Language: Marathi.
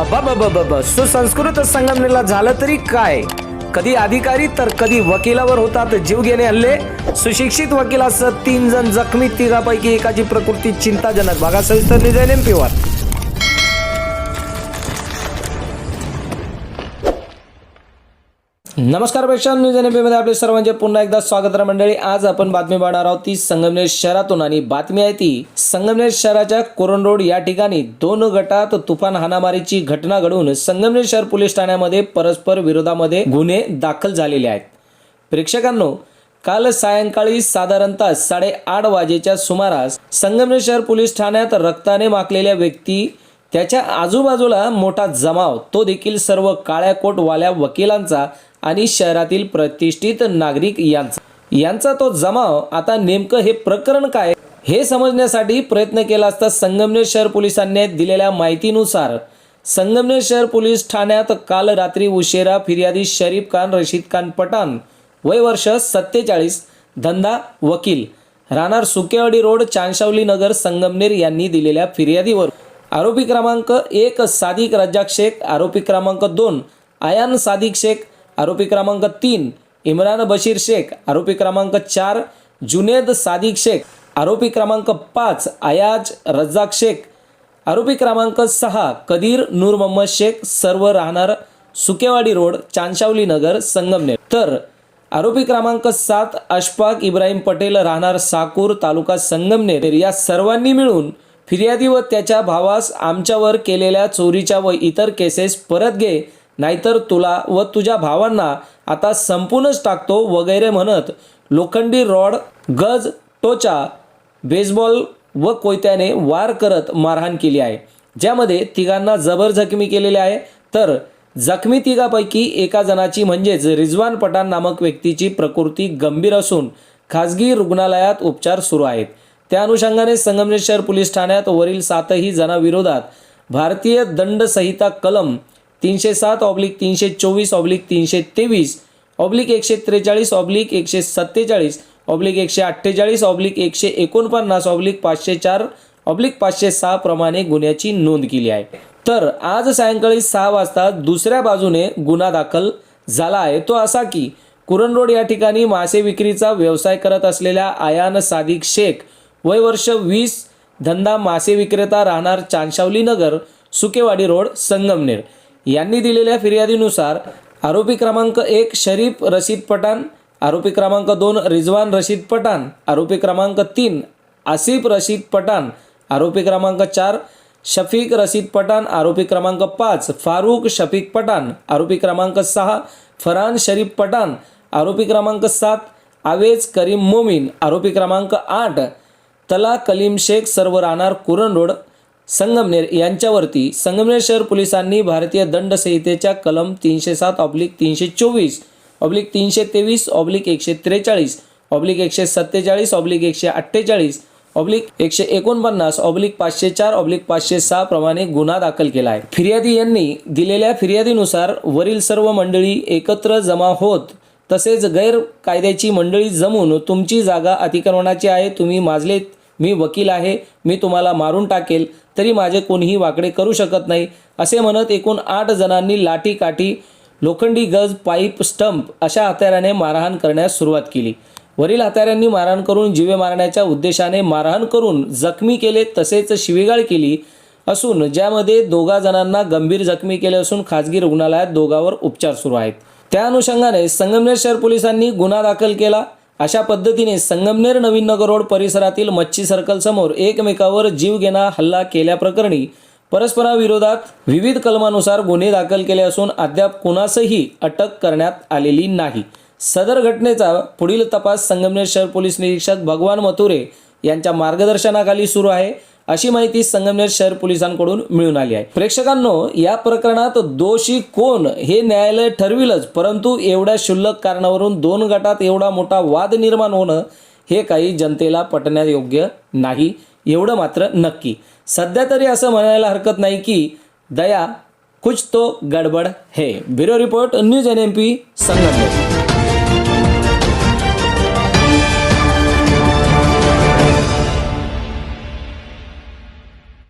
अबाबाबाबाबा सुसंस्कृत संगमनेला झालं तरी काय? कधी अधिकारी तर कधी वकिलावर होतात जीवघेणे हल्ले? सुशिक्षित वकिलासह तीन जण जखमी तिघापैकी एकाची प्रकृती चिंताजनक. भागा सविस्तर निजाईल एमपीवर नमस्कार प्रेक्षक न्यूज एन आपले सर्वांचे पुन्हा एकदा स्वागत आहे मंडळी. आज आपण बातमी पाहणार आहोत ती संगमनेर शहरातून आणि बातमी आहे ती संगमनेर शहराच्या कोरण रोड या ठिकाणी दोन गटात तुफान हाणामारीची घटना घडून संगमनेर शहर पोलीस ठाण्यामध्ये परस्पर विरोधामध्ये गुन्हे दाखल झालेले आहेत. प्रेक्षकांनो काल सायंकाळी साधारणतः साडेआठ वाजेच्या सुमारास संगमनेर शहर पोलीस ठाण्यात रक्ताने माखलेल्या व्यक्ती त्याच्या आजूबाजूला मोठा जमाव तो देखील सर्व काळ्या कोटवाल्या वकिलांचा आणि शहरातील प्रतिष्ठित नागरिक यांचा. यांचा तो जमाव आता नेमकं हे प्रकरण काय? हे समजण्यासाठी प्रयत्न केला असता संगमनेर शहर पोलिसांनी दिलेल्या माहितीनुसार संगमनेर शहर पोलीस ठाण्यात काल रात्री उशिरा फिर्यादी शरीफ खान रशीद खान पठाण वय वर्ष सत्तेचाळीस धंदा वकील राहणार सुकेवाडी रोड चांशावली नगर संगमनेर यांनी दिलेल्या फिर्यादीवर. आरोपी क्रमांक एक सादिक रज्जाक शेख आरोपी क्रमांक दोन आयान सादिक शेख आरोपी क्रमांक तीन इम्रान बशीर शेख. आरोपी क्रमांक चार जुनेद सादिक शेख. आरोपी क्रमांक पाच आयाज रज्जाक शेख. आरोपी क्रमांक सहा कदीर नूर मोहम्मद शेख. सर्व राहणार सुकेवाडी रोड चांशावली नगर संगमनेर. तर आरोपी क्रमांक सात अशफाक इब्राहिम पटेल राहणार साकूर तालुका संगमनेर. या सर्वांनी मिळून फिर्यादी व त्याच्या भावास आमच्यावर केलेल्या चोरीच्या व इतर केसेस परत घे नाहीतर तुला व तुझ्या भावांना आता संपूनच टाकतो वगैरे म्हणत लोखंडी रॉड गज टोचा बेसबॉल व कोयत्याने वार करत मारहाण केली आहे. ज्यामध्ये तिघांना जबर जखमी केलेले आहे. तर जखमी तिघापैकी एका जणाची म्हणजेच रिजवान पठाण नामक व्यक्तीची प्रकृती गंभीर असून खाजगी रुग्णालयात उपचार सुरू आहेत. त्या अनुषंगाने संगमनेर शहर पोलीस ठाण्यात वरील सातही जणांविरोधात भारतीय दंड संहिता कलम तीनशे सात ऑब्लिक तीनशे चोवीस ऑब्लिक तीनशे तेवीस ऑब्लिक एकशे त्रेचाळीस ऑब्लिक एकशे सत्तेचाळीस ऑब्लिक एकशे अठ्ठेचाळीस ऑब्लिक एकशे एकोणपन्नास ऑब्लिक पाचशे चार ऑब्लिक पाचशे सहा प्रमाणे गुन्ह्याची नोंद केली आहे. तर आज सायंकाळी सहा वाजता दुसऱ्या बाजूने गुन्हा दाखल झाला आहे. तो असा की कुरण रोड या ठिकाणी मासे विक्रीचा व्यवसाय करत असलेल्या आयान सादिक शेख वय वर्ष वीस धंदा मासे विक्रेता राहणार चांशावली नगर सुकेवाडी रोड संगमनेर. यांनी दिलेल्या फिर्यादीनुसार आरोपी क्रमांक एक शरीफ रशीद पठाण आरोपी क्रमांक दोन रिजवान रशीद पठाण आरोपी क्रमांक तीन आसिफ रशीद पठाण आरोपी क्रमांक चार शफीक रशीद पठाण आरोपी क्रमांक पाच फारूक शफीक पठाण आरोपी क्रमांक सहा फरहान शरीफ पठाण आरोपी क्रमांक सात आवेज करीम मोमीन आरोपी क्रमांक आठ तला कलीम शेख सर्व राहणार कुरण रोड संगमनेर यांच्यावरती संगमनेर शहर पोलिसांनी भारतीय दंड संहितेच्या कलम तीनशे सात ऑब्लिक तीनशे चोवीस ऑब्लिक तीनशे तेवीस ऑब्लिक एकशे त्रेचाळीस ऑब्लिक एकशे सत्तेचाळीस ऑब्लिक एकशे अठ्ठेचाळीस ऑब्लिक एकशे एकोणपन्नास ऑब्लिक पाचशे चार ऑब्लिक पाचशे सहा प्रमाणे गुन्हा दाखल केला आहे. फिर्यादी यांनी दिलेल्या फिर्यादीनुसार वरील सर्व मंडळी एकत्र जमा होत तसेच गैरकायद्याची मंडळी जमून तुमची जागा अतिक्रमणाची आहे तुम्ही माजलेत. मी वकील आहे मी तुम्हाला मारून टाकेल तरी माझे कोणीही वाकडे करू शकत नाही असे म्हणत एकूण आठ जणांनी लाठी काठी लोखंडी गज पाईप स्टंप अशा हत्याराने मारहाण करण्यास सुरुवात केली. वरील हत्याऱ्यांनी मारहाण करून जीवे मारण्याच्या उद्देशाने मारहाण करून जखमी केले तसेच शिवीगाळ केली असून ज्यामध्ये दोघा जणांना गंभीर जखमी केले असून खाजगी रुग्णालयात दोघांवर उपचार सुरू आहेत. त्या अनुषंगाने संगमनेर शहर पोलिसांनी गुन्हा दाखल केला. अशा पद्धतीने संगमनेर नवीन नगर रोड परिसरातील मच्छी सर्कल समोर एकमेकावर जीवघेणा हल्ला केल्याप्रकरणी परस्पराविरोधात विविध कलमानुसार गुन्हे दाखल केले असून अद्याप कुणासही अटक करण्यात आलेली नाही. सदर घटनेचा पुढील तपास संगमनेर शहर पोलीस निरीक्षक भगवान मथुरे यांच्या मार्गदर्शनाखाली सुरू आहे. अशी माहिती संगमनेर शहर पोलिसांकडून मिळून आली आहे. प्रेक्षकांनो या प्रकरणात दोषी कोण हे न्यायालय ठरविलच परंतु एवढ्या क्षुल्लक कारणावरून दोन गटात एवढा मोठा वाद निर्माण होणं हे काही जनतेला पटण्यायोग्य नाही एवढं मात्र नक्की. सध्या तरी असं म्हणायला हरकत नाही की दया कुछ तो गडबड है. Bureau report news N M P Sangamner.